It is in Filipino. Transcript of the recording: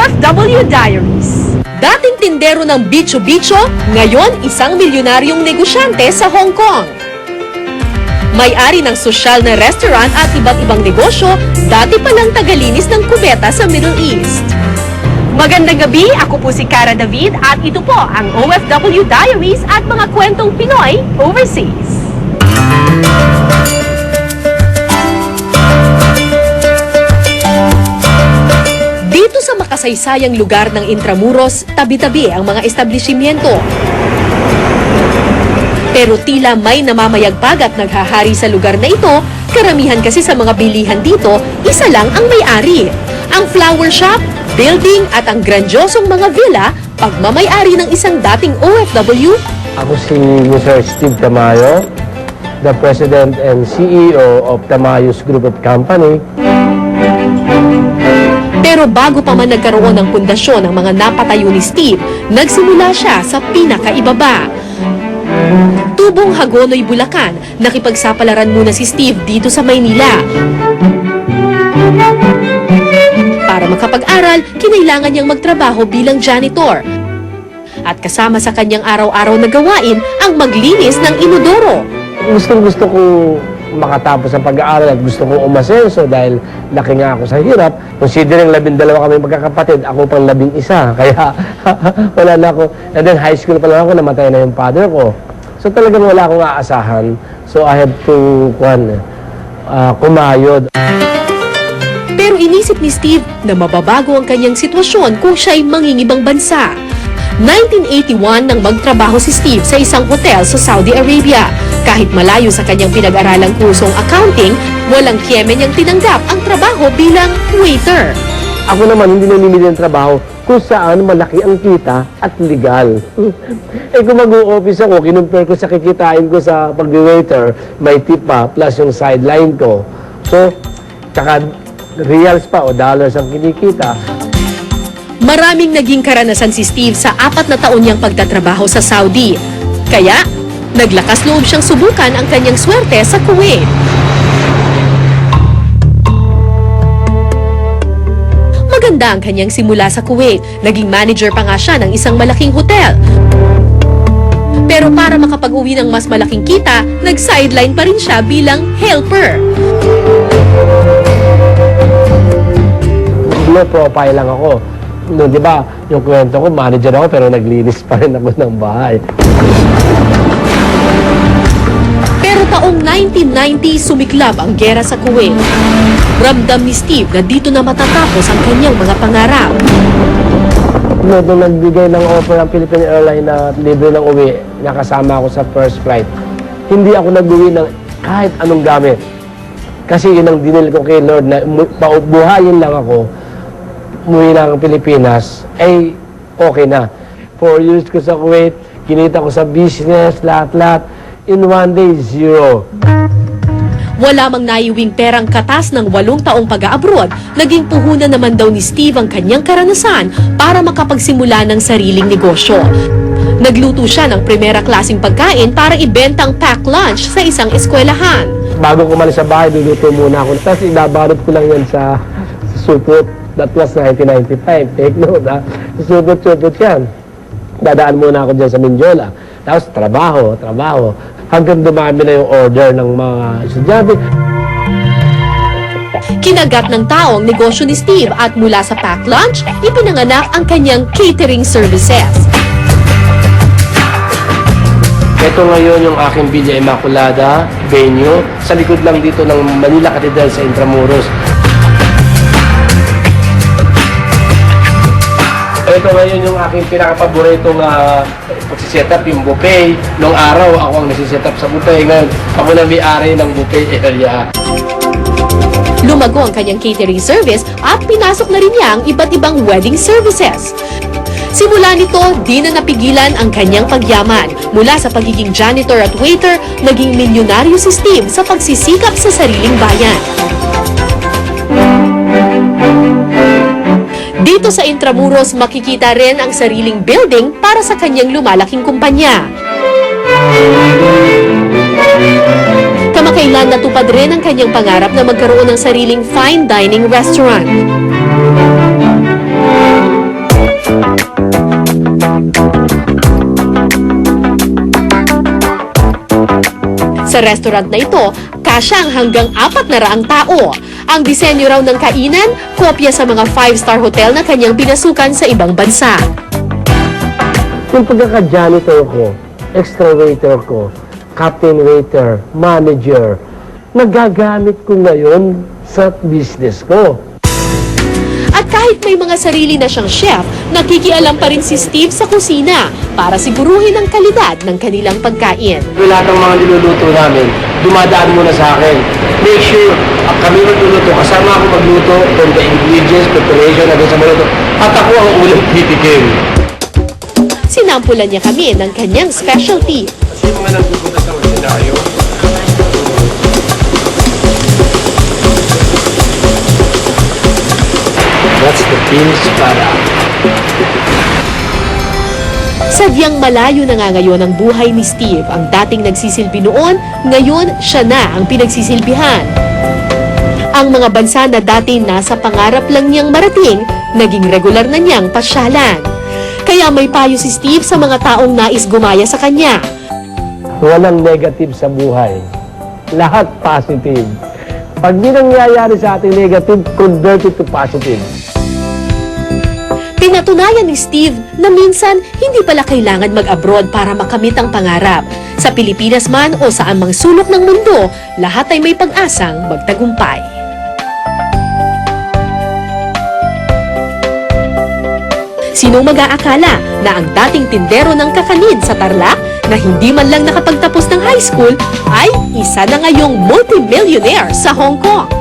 OFW Diaries. Dating tindero ng bicho-bicho, ngayon isang milyonaryong negosyante sa Hong Kong. May-ari ng sosyal na restaurant at iba't ibang negosyo, dati palang tagalinis ng kubeta sa Middle East. Magandang gabi, ako po si Cara David at ito po ang OFW Diaries at mga kwentong Pinoy Overseas. Dito sa makasaysayang lugar ng Intramuros, tabi-tabi ang mga establishmento. Pero tila may namamayagpag at naghahari sa lugar na ito, karamihan kasi sa mga bilihan dito, isa lang ang may-ari. Ang flower shop, building at ang grandiosong mga villa, pagmamayari ng isang dating OFW, Ako si Mr. Steve Tamayo, the President and CEO of Tamayos Group of Company. Pero bago pa man nagkaroon ng pundasyon ng mga napatayo ni Steve, nagsimula siya sa pinakaibaba. Tubong Hagonoy, Bulacan, nakipagsapalaran muna si Steve dito sa Maynila. Para makapag-aral, kinailangan niyang magtrabaho bilang janitor. At kasama sa kanyang araw-araw na gawain ang maglinis ng inodoro. Gustong gusto ko makatapos ang pag-aaral at gusto kong umasenso dahil laki nga ako sa hirap. Considering labing dalawa kami magkakapatid, ako pang labing isa. Kaya wala na ako. And then high school pa lang ako, namatay na yung father ko. So talagang wala akong aasahan. So I have to, kuhan, uh, kumayod. Pero inisip ni Steve na mababago ang kanyang sitwasyon kung siya'y mangingibang bansa. 1981 nang magtrabaho si Steve sa isang hotel sa Saudi Arabia. Kahit malayo sa kanyang pinag-aralang kursong accounting, walang kiyeme niyang tinanggap ang trabaho bilang waiter. Ako naman hindi namimili ng trabaho kung saan malaki ang kita at legal. eh kung mag-office ako, kinumpare ko sa kikitain ko sa pag-waiter, may tip pa, plus yung sideline ko. So, tsaka reals pa o dollars ang kinikita. Maraming naging karanasan si Steve sa apat na taon niyang pagtatrabaho sa Saudi. Kaya, naglakas loob siyang subukan ang kanyang swerte sa Kuwait. Maganda ang kanyang simula sa Kuwait. Naging manager pa nga siya ng isang malaking hotel. Pero para makapag-uwi ng mas malaking kita, nag-sideline pa rin siya bilang helper. Low profile lang ako. No, di ba, yung kwento ko, manager ako pero naglinis pa rin ako ng bahay. Taong 1990, sumiklab ang gera sa Kuwait. Ramdam ni Steve na dito na matatapos ang kanyang mga pangarap. No, nung nagbigay ng offer ang Philippine Airlines na libre ng uwi, nakasama ako sa first flight, hindi ako nag-uwi ng kahit anong gamit. Kasi yun ang dinil ko kay Lord na paubuhayin lang ako, umuwi ng Pilipinas, ay okay na. Four years ko sa Kuwait, kinita ko sa business, lahat-lahat. In one day, zero. Wala mang naiwing perang katas ng walong taong pag-abroad, naging puhunan naman daw ni Steve ang kanyang karanasan para makapagsimula ng sariling negosyo. Nagluto siya ng primera klasing pagkain para ibenta ang pack lunch sa isang eskwelahan. Bago ko umalis sa bahay, luluto muna ako. Tapos ibabalot ko lang yan sa, sa supot. That was 1995. Take note, ha? Supot-supot yan. Dadaan muna ako dyan sa Mindiola. Tapos trabaho, trabaho. Hanggang dumami na yung order ng mga estudyante. Kinagat ng tao ang negosyo ni Steve at mula sa pack lunch, ipinanganak ang kanyang catering services. Ito ngayon yung aking Villa Immaculada venue. Sa likod lang dito ng Manila Cathedral sa Intramuros. Ito ngayon yung aking pinaka-paboritong uh, pagsiset up, yung buffet. Noong araw, ako ang nasiset up sa buffet. Ngayon, ako na may-ari ng buffet area. Lumago ang kanyang catering service at pinasok na rin niya ang iba't ibang wedding services. Simula nito, di na napigilan ang kanyang pagyaman. Mula sa pagiging janitor at waiter, naging milyonaryo si Steve sa pagsisikap sa sariling bayan. Dito sa Intramuros, makikita rin ang sariling building para sa kanyang lumalaking kumpanya. Kamakailan natupad rin ang kanyang pangarap na magkaroon ng sariling fine dining restaurant. Sa restaurant na ito, kasya ang hanggang apat na raang tao. Ang disenyo raw ng kainan, kopya sa mga five-star hotel na kanyang pinasukan sa ibang bansa. Yung pagkaka-janitor ko, extra waiter ko, captain waiter, manager, nagagamit ko ngayon sa business ko. At kahit may mga sarili na siyang chef, nakikialam pa rin si Steve sa kusina para siguruhin ang kalidad ng kanilang pagkain. Lahat ng mga niluluto namin, dumadaan muna sa akin. Make sure uh, kami magluluto, kasama ako magluto from the ingredients, preparation, hanggang sa maluto. At ako ang ulang titikim. Sinampulan niya kami ng kanyang specialty. Sino man ang pupunta sa ordinaryo? That's the beans para. Sadyang malayo na nga ngayon ang buhay ni Steve. Ang dating nagsisilbi noon, ngayon siya na ang pinagsisilbihan. Ang mga bansa na dati nasa pangarap lang niyang marating, naging regular na niyang pasyalan. Kaya may payo si Steve sa mga taong nais gumaya sa kanya. Walang negative sa buhay. Lahat positive. Pag di nangyayari sa ating negative, convert it to positive. Pinatunayan ni Steve na minsan hindi pala kailangan mag-abroad para makamit ang pangarap. Sa Pilipinas man o sa amang sulok ng mundo, lahat ay may pag-asang magtagumpay. Sinong mag-aakala na ang dating tindero ng kakanin sa Tarlac na hindi man lang nakapagtapos ng high school ay isa na ngayong multimillionaire sa Hong Kong?